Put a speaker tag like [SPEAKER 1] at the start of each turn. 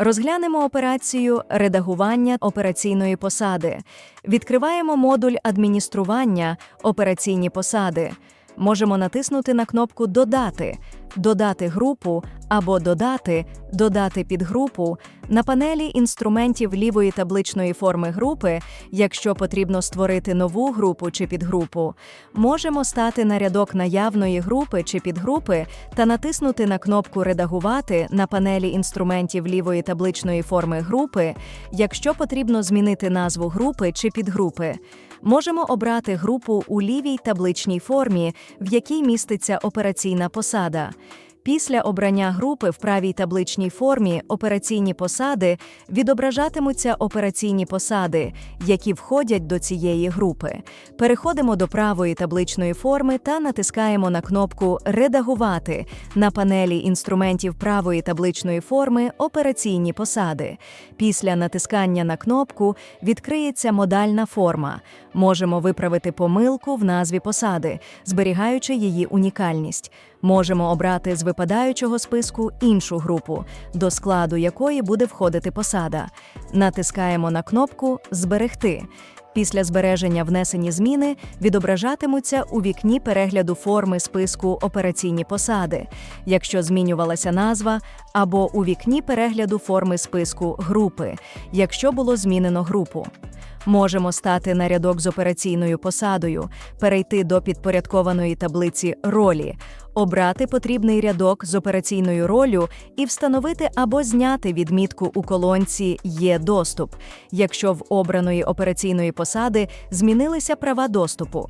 [SPEAKER 1] Розглянемо операцію редагування операційної посади. Відкриваємо модуль адміністрування операційні посади. Можемо натиснути на кнопку Додати, додати групу або додати, додати підгрупу на панелі інструментів лівої табличної форми групи, якщо потрібно створити нову групу чи підгрупу. Можемо стати на рядок наявної групи чи підгрупи та натиснути на кнопку Редагувати на панелі інструментів лівої табличної форми групи, якщо потрібно змінити назву групи чи підгрупи. Можемо обрати групу у лівій табличній формі, в якій міститься операційна посада. Після обрання групи в правій табличній формі операційні посади відображатимуться операційні посади, які входять до цієї групи. Переходимо до правої табличної форми та натискаємо на кнопку Редагувати на панелі інструментів правої табличної форми Операційні посади. Після натискання на кнопку відкриється модальна форма. Можемо виправити помилку в назві посади, зберігаючи її унікальність. Можемо обрати з випадаючого списку іншу групу, до складу якої буде входити посада. Натискаємо на кнопку Зберегти. Після збереження внесені зміни відображатимуться у вікні перегляду форми списку операційні посади, якщо змінювалася назва, або у вікні перегляду форми списку групи, якщо було змінено групу. Можемо стати на рядок з операційною посадою, перейти до підпорядкованої таблиці ролі, обрати потрібний рядок з операційною ролью і встановити або зняти відмітку у колонці Є доступ, якщо в обраної операційної посади змінилися права доступу.